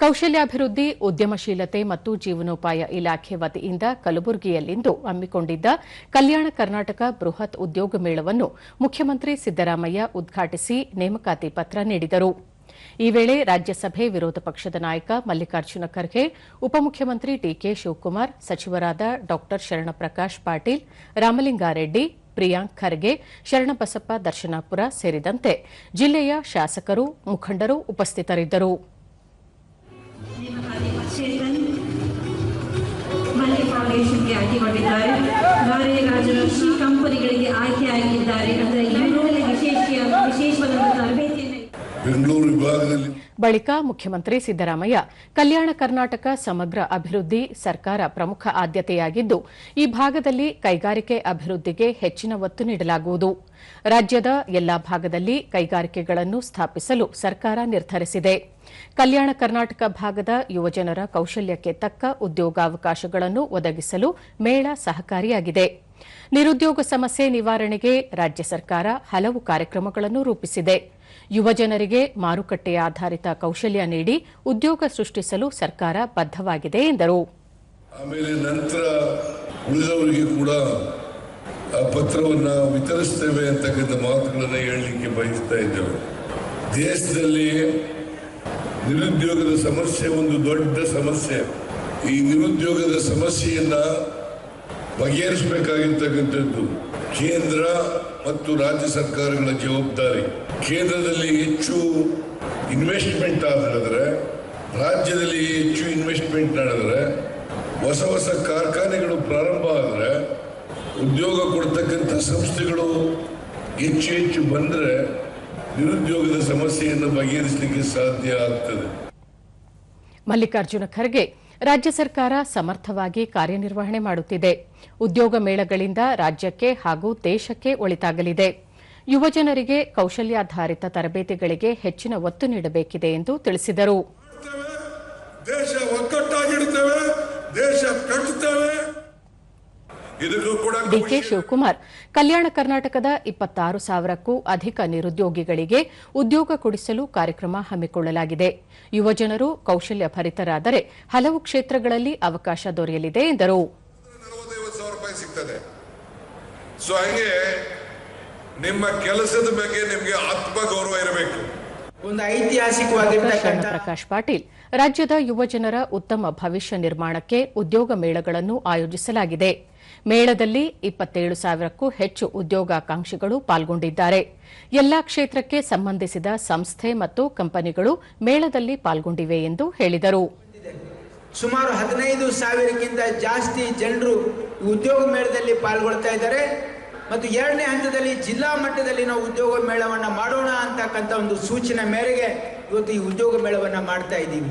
ಕೌಶಲ್ಯಾಭಿವೃದ್ಧಿ, ಉದ್ಯಮಶೀಲತೆ ಮತ್ತು ಜೀವನೋಪಾಯ ಇಲಾಖೆ ವತಿಯಿಂದ ಕಲಬುರಗಿಯಲ್ಲಿಂದು ಹಮ್ಮಿಕೊಂಡಿದ್ದ ಕಲ್ಯಾಣ ಕರ್ನಾಟಕ ಬೃಹತ್ ಉದ್ಯೋಗ ಮೇಳವನ್ನು ಮುಖ್ಯಮಂತ್ರಿ ಸಿದ್ದರಾಮಯ್ಯ ಉದ್ಘಾಟಿಸಿ ನೇಮಕಾತಿ ಪತ್ರ ನೀಡಿದರು. ಈ ವೇಳೆ ರಾಜ್ಯಸಭೆ ವಿರೋಧ ಪಕ್ಷದ ನಾಯಕ ಮಲ್ಲಿಕಾರ್ಜುನ ಖರ್ಗೆ, ಉಪಮುಖ್ಯಮಂತ್ರಿ ಡಿಕೆ ಶಿವಕುಮಾರ್, ಸಚಿವರಾದ ಡಾ. ಶರಣಪ್ರಕಾಶ್ ಪಾಟೀಲ್, ರಾಮಲಿಂಗಾರೆಡ್ಡಿ, ಪ್ರಿಯಾಂಕ್ ಖರ್ಗೆ, ಶರಣಬಸಪ್ಪ ದರ್ಶನಾಪುರ ಸೇರಿದಂತೆ ಜಿಲ್ಲೆಯ ಶಾಸಕರು, ಮುಖಂಡರು ಉಪಸ್ಥಿತರಿದ್ದರು. चेतन मल्लिक फाउंडेशन के आगे बढ़ गए ಬೆಂಗಳೂರು ಬಳಿಕ ಮುಖ್ಯಮಂತ್ರಿ ಸಿದ್ದರಾಮಯ್ಯ, ಕಲ್ಯಾಣ ಕರ್ನಾಟಕ ಸಮಗ್ರ ಅಭಿವೃದ್ಧಿ ಸರ್ಕಾರ ಪ್ರಮುಖ ಆದ್ಯತೆಯಾಗಿದ್ದು, ಈ ಭಾಗದಲ್ಲಿ ಕೈಗಾರಿಕೆ ಅಭಿವೃದ್ಧಿಗೆ ಹೆಚ್ಚಿನ ಒತ್ತು ನೀಡಲಾಗುವುದು. ರಾಜ್ಯದ ಎಲ್ಲಾ ಭಾಗದಲ್ಲಿ ಕೈಗಾರಿಕೆಗಳನ್ನು ಸ್ಥಾಪಿಸಲು ಸರ್ಕಾರ ನಿರ್ಧರಿಸಿದೆ. ಕಲ್ಯಾಣ ಕರ್ನಾಟಕ ಭಾಗದ ಯುವಜನರ ಕೌಶಲ್ಯಕ್ಕೆ ತಕ್ಕ ಉದ್ಯೋಗಾವಕಾಶಗಳನ್ನು ಒದಗಿಸಲು ಮೇಳ ಸಹಕಾರಿಯಾಗಿದೆ. ನಿರುದ್ಯೋಗ ಸಮಸ್ಯೆ ನಿವಾರಣೆಗೆ ರಾಜ್ಯ ಸರ್ಕಾರ ಹಲವು ಕಾರ್ಯಕ್ರಮಗಳನ್ನು ರೂಪಿಸಿದೆ. ಯುವಜನರಿಗೆ ಮಾರುಕಟ್ಟೆ ಆಧಾರಿತ ಕೌಶಲ್ಯ ನೀಡಿ ಉದ್ಯೋಗ ಸೃಷ್ಟಿಸಲು ಸರ್ಕಾರ ಬದ್ಧವಾಗಿದೆ, ಎಂದರು. ಆಮೇಲೆ ನಂತರ ಉಳಿದವರಿಗೆ ಕೂಡ ಆ ಪತ್ರವನ್ನ ವಿತರಿಸ್ತೇವೆ ಅಂತಕ್ಕಂಥ ಮಾತುಗಳನ್ನು ಹೇಳಲಿಕ್ಕೆ ಬಯಸ್ತಾ ಇದ್ದೇವೆ. ದೇಶದಲ್ಲಿ ನಿರುದ್ಯೋಗದ ಸಮಸ್ಯೆ ಒಂದು ದೊಡ್ಡ ಸಮಸ್ಯೆ. ಈ ನಿರುದ್ಯೋಗದ ಸಮಸ್ಯೆಯನ್ನ ಬಗೆಹರಿಸಬೇಕಾಗಿರ್ತಕ್ಕಂಥದ್ದು ಕೇಂದ್ರ ಮತ್ತು ರಾಜ್ಯ ಸರ್ಕಾರಗಳ ಜವಾಬ್ದಾರಿ. ಕೇಂದ್ರದಲ್ಲಿ ಹೆಚ್ಚು ಇನ್ವೆಸ್ಟ್ಮೆಂಟ್ ಆದರೆ ರಾಜ್ಯದಲ್ಲಿ ಹೆಚ್ಚು ಇನ್ವೆಸ್ಟ್ಮೆಂಟ್ ನಡೆದರೆ, ಹೊಸ ಹೊಸ ಕಾರ್ಖಾನೆಗಳು ಪ್ರಾರಂಭ ಆದರೆ, ಉದ್ಯೋಗ ಕೊಡ್ತಕ್ಕಂಥ ಸಂಸ್ಥೆಗಳು ಹೆಚ್ಚು ಹೆಚ್ಚು ಬಂದರೆ ನಿರುದ್ಯೋಗದ ಸಮಸ್ಯೆಯನ್ನು ಬಗೆಹರಿಸಲಿಕ್ಕೆ ಸಾಧ್ಯ ಆಗ್ತದೆ. ಮಲ್ಲಿಕಾರ್ಜುನ ಖರ್ಗೆ ರಾಜ್ಯ ಸರ್ಕಾರ ಸಮರ್ಥವಾಗಿ ಕಾರ್ಯನಿರ್ವಹಣೆ ಮಾಡುತ್ತಿದೆ. ಉದ್ಯೋಗ ಮೇಳಗಳಿಂದ ರಾಜ್ಯಕ್ಕೆ ಹಾಗೂ ದೇಶಕ್ಕೆ ಒಳಿತಾಗಲಿದೆ. ಯುವಜನರಿಗೆ ಕೌಶಲ್ಯಾಧಾರಿತ ತರಬೇತಿಗಳಿಗೆ ಹೆಚ್ಚಿನ ಒತ್ತು ನೀಡಬೇಕಿದೆ ಎಂದು ತಿಳಿಸಿದರು. ದೇಶ ಒಗ್ಗಟ್ಟಾಗಿಡುತ್ತೇವೆ, ದೇಶ ಕಟ್ಟುತ್ತೇವೆ ಡಿಕೆ ಶಿವಕುಮಾರ್ ಕಲ್ಯಾಣ ಕರ್ನಾಟಕದ ಇಪ್ಪತ್ತಾರು ಸಾವಿರಕ್ಕೂ ಅಧಿಕ ನಿರುದ್ಯೋಗಿಗಳಿಗೆ ಉದ್ಯೋಗ ಕೊಡಿಸಲು ಕಾರ್ಯಕ್ರಮ ಹಮ್ಮಿಕೊಳ್ಳಲಾಗಿದೆ. ಯುವಜನರು ಕೌಶಲ್ಯ ಭರಿತರಾದರೆ ಹಲವು ಕ್ಷೇತ್ರಗಳಲ್ಲಿ ಅವಕಾಶ ದೊರೆಯಲಿದೆ ಎಂದರು. ನಿಮ್ಮ ಕೆಲಸದ ಬಗ್ಗೆ ನಿಮಗೆ ಆತ್ಮಗೌರವ ಇರಬೇಕು. ಶರಣಪ್ರಕಾಶ್ ಪಾಟೀಲ್. ರಾಜ್ಯದ ಯುವಜನರ ಉತ್ತಮ ಭವಿಷ್ಯ ನಿರ್ಮಾಣಕ್ಕೆ ಉದ್ಯೋಗ ಮೇಳಗಳನ್ನು ಆಯೋಜಿಸಲಾಗಿದೆ. ಮೇಳದಲ್ಲಿ ಇಪ್ಪತ್ತೇಳು ಸಾವಿರಕ್ಕೂ ಹೆಚ್ಚು ಉದ್ಯೋಗಾಕಾಂಕ್ಷಿಗಳು ಪಾಲ್ಗೊಂಡಿದ್ದಾರೆ. ಎಲ್ಲಾ ಕ್ಷೇತ್ರಕ್ಕೆ ಸಂಬಂಧಿಸಿದ ಸಂಸ್ಥೆ ಮತ್ತು ಕಂಪನಿಗಳು ಮೇಳದಲ್ಲಿ ಪಾಲ್ಗೊಂಡಿವೆ ಎಂದು ಹೇಳಿದರು. ಸುಮಾರು ಹದಿನೈದು ಸಾವಿರಕ್ಕಿಂತ ಜಾಸ್ತಿ ಜನರು ಉದ್ಯೋಗ ಮೇಳದಲ್ಲಿ ಪಾಲ್ಗೊಳ್ತಾ ಇದ್ದಾರೆ. ಮತ್ತು ಎರಡನೇ ಹಂತದಲ್ಲಿ ಜಿಲ್ಲಾ ಮಟ್ಟದಲ್ಲಿ ನಾವು ಉದ್ಯೋಗ ಮೇಳವನ್ನು ಮಾಡೋಣ ಅಂತಕ್ಕಂಥ ಒಂದು ಸೂಚನೆ ಮೇರೆಗೆ ಇವತ್ತು ಈ ಉದ್ಯೋಗ ಮೇಳವನ್ನು ಮಾಡ್ತಾ ಇದ್ದೀವಿ.